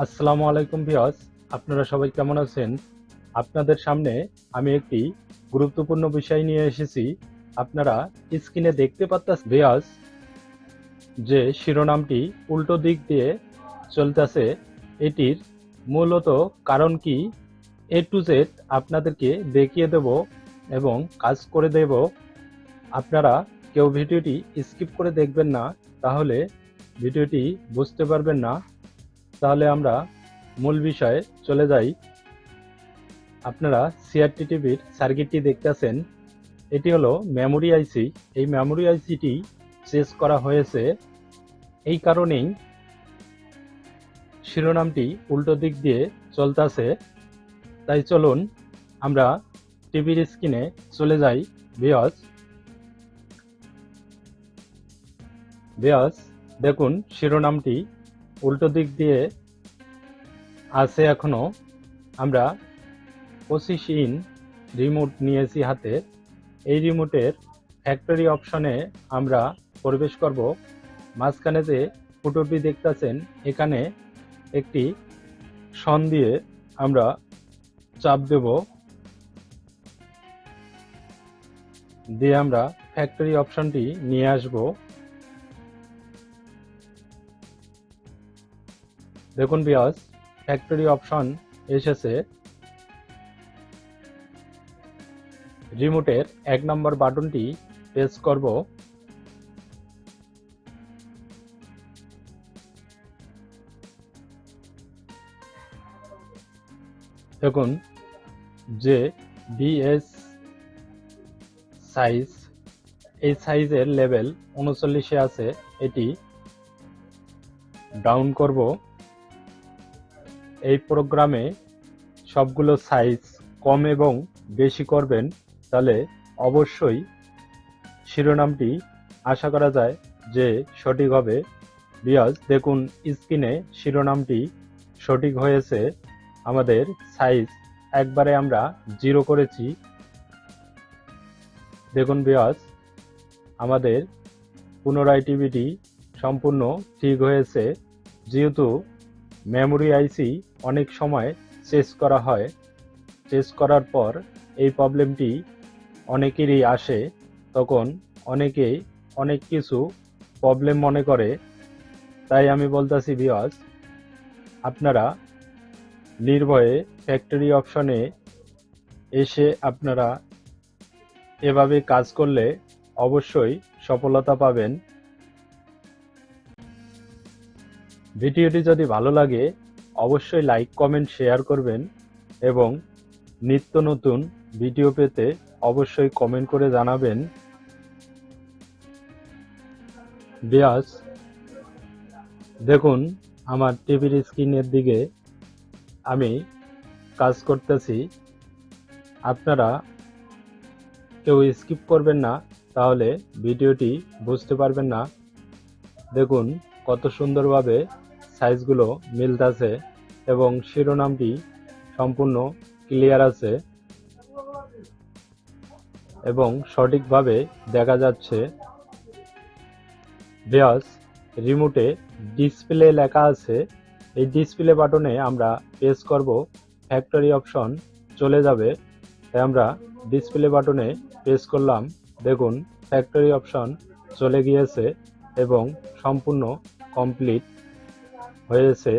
আসসালামু আলাইকুম ভিউয়ার্স, আপনারা সবাই কেমন আছেন? আপনাদের সামনে আমি একটি গুরুত্বপূর্ণ বিষয় নিয়ে এসেছি। আপনারা স্ক্রিনে দেখতে পাচ্ছেন ভিউয়ার্স, যে শিরোনামটি উল্টো দিক দিয়ে চলতেছে। এটির মূলত কারণ কি? এ টু জেড আপনাদেরকে দেখিয়ে দেব এবং কাজ করে দেব। আপনারা কেউ ভিডিওটি স্কিপ করে দেখবেন না, তাহলে ভিডিওটি বুঝতে পারবেন না। তাহলে আমরা মূল বিষয়ে চলে যাই। আপনারা সিআরটি টিভির সার্কিটটি দেখতেছেন, এটি হলো মেমোরি আইসি এই মেমোরি আইসিটি চেস করা হয়েছে। এই কারণেই শিরোনামটি উল্টো দিক দিয়ে চলতেছে। তাই চলুন আমরা টিভির স্ক্রিনে চলে যাই। বিয়স বিয়স দেখুন শিরোনামটি উল্টো দিক দিয়ে আছে এখনও। আমরা পঁচিশ ইন রিমোট নিয়েছি হাতে। এই রিমোটের ফ্যাক্টরি অপশনে আমরা প্রবেশ করব। মাঝখানে যে ফুটোটি দেখতেছেন, এখানে একটি সন দিয়ে আমরা চাপ দেব। দিয়ে আমরা ফ্যাক্টরি অপশনটি নিয়ে আসব। দেখুন বিয়াস ফ্যাক্টরি অপশন এসেছে। রিমোটের এক নম্বর বাটনটি প্রেস করব। দেখুন, যে বিএস সাইজ এই সাইজের লেভেল উনচল্লিশে আছে, এটি ডাউন করব। এই প্রোগ্রামে সবগুলো সাইজ কম এবং বেশি করবেন, তাহলে অবশ্যই শিরোনামটি আশা করা যায় যে সঠিক হবে। বিয়াজ, দেখুন স্ক্রিনে শিরোনামটি সঠিক হয়েছে। আমাদের সাইজ একবারে আমরা জিরো করেছি। দেখুন বিয়াজ, আমাদের পুনরায় টিভিটি সম্পূর্ণ ঠিক হয়েছে। যেহেতু মেমোরি আইসি অনেক সময় চেস করা হয়। চেস করার পর এই প্রবলেমটি অনেকেরই আসে। তখন অনেকেই অনেক কিছু প্রবলেম মনে করে। তাই আমি বলতেছি বিয়াস আপনারা নির্ভয়ে ফ্যাক্টরি অপশনে এসে আপনারা এভাবে কাজ করলে অবশ্যই সফলতা পাবেন। ভিডিওটি যদি ভালো লাগে, অবশ্যই লাইক, কমেন্ট, শেয়ার করবেন এবং নিত্য নতুন ভিডিও পেতে অবশ্যই কমেন্ট করে জানাবেন। বিয়াস। দেখুন, আমার টিভির স্ক্রিনের দিকে আমি কাজ করতেছি। আপনারা কেউ স্কিপ করবেন না, তাহলে ভিডিওটি বুঝতে পারবেন না। দেখুন, কত সুন্দরভাবে সাইজগুলো মিলতেছে এবং শিরোনামটি সম্পূর্ণ ক্লিয়ার আছে এবং সঠিকভাবে দেখা যাচ্ছে। বেয়াস রিমোটে ডিসপ্লে লেখা আছে। এই ডিসপ্লে বাটনে আমরা প্রেস করব ফ্যাক্টরি অপশন চলে যাবে। তাই আমরা ডিসপ্লে বাটনে প্রেস করলাম। দেখুন ফ্যাক্টরি অপশন চলে গিয়েছে এবং সম্পূর্ণ কমপ্লিট হয়েছে